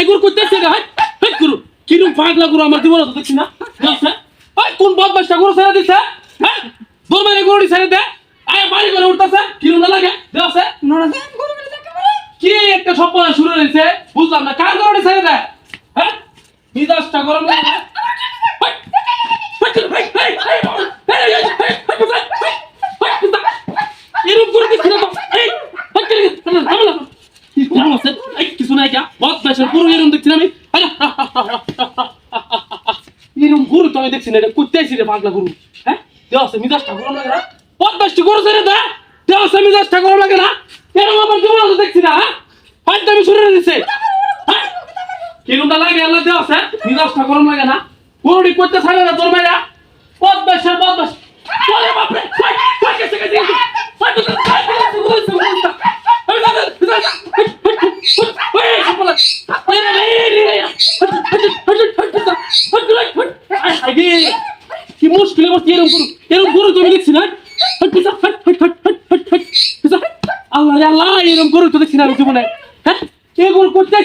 এগুলো করতেছে high high করু কিরম পাগলা করু আমার জীবন দেখছি না কোন বদমাসটা গরু ছেড়ে দিছে হ্যাঁ দরবারে গরু ছেড়ে দে আয় বাড়ি করে উঠতেছে কিরম না লাগে দেওয়াছে কি একটা স্বপ্ন শুরু হয়েছে বুঝলাম না কার গরু ছেড়ে দে হ্যাঁ মিজাজটা গরম লাগে পুরো এরম দেখছি আমি না, এটা করতে আইছি রে পাগলা গুরু। হ্যাঁ? দেওয়া আছে, মিজাজটা গরম লাগে না। দেশটি গরু ছেড়ে দে। দেওয়া আছে, মিজাজটা গরম লাগে না। এরকম আমার জীবন তো দেখছি না হ্যাঁ? হাত আমি শুরু দিচ্ছে হ্যাঁ? কিরকমটা লাগে আল্লাহ দেওয়া আছে, মিজাজটা গরম লাগে না। গরুটি করতে ছাড়ে না তোর দেশের বদ দেশ ওরে বাপরে এরকম গরু গরু তুমি দেখছি হ্যাঁ? এই গরু করতে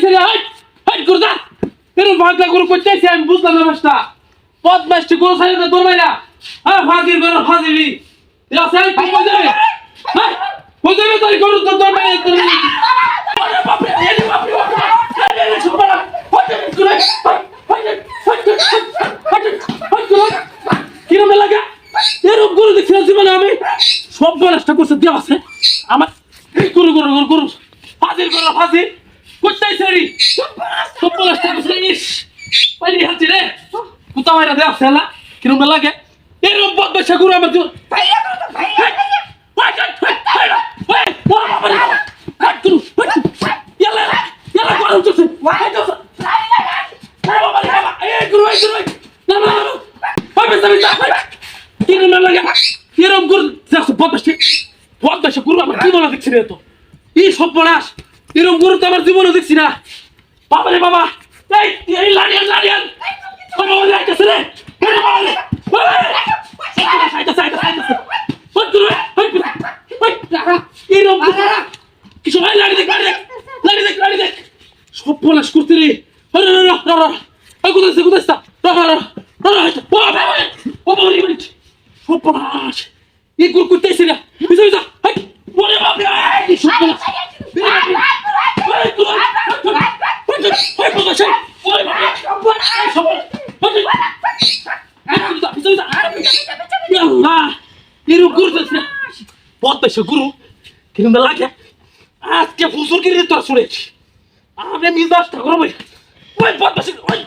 আমি বুঝলাম না মাসটা বদমাসটি গরু সাইড না দৌড়াই হ্যাঁ ফাজির গরু ফাজিলি রাসায়ন ঠিক করে দেবে হ্যাঁ কোথায় তোর গরু? তো দৌড়াই না জীবনে আমি সব বলাসটা করছে দেওয়া আছে। আমার গরু গরু গরু গরু। ফাজিল গরু ফাজিল। কোথায় সেরি সব বলাসটা করছে ইস। পানি হাতি রে? কোথাও এরা দেওয়া আছে না কিরম লাগে? এরকম বদমাশা গরু আমার জীবন এরকম গুরু তো আমার জীবনে দেখছি না বাবা রে এসব গরু আমার জীবনে দেখছি রে তো ই সব পড়াস এরকম গরু তো আমার জীবনে দেখছি না বাবা রে বাবা এই এই লাড়িয়াল লাড়িয়াল বাবা রে বাবা বলে সব পলাশ রে কোথায় এই গুরু করতেছি না গুরু কিন্তু লাগে আজকে হুজুর গিরি তোর শুনেছি আমি মিজাজটা করো ভাই ওই বদমাইশ ওই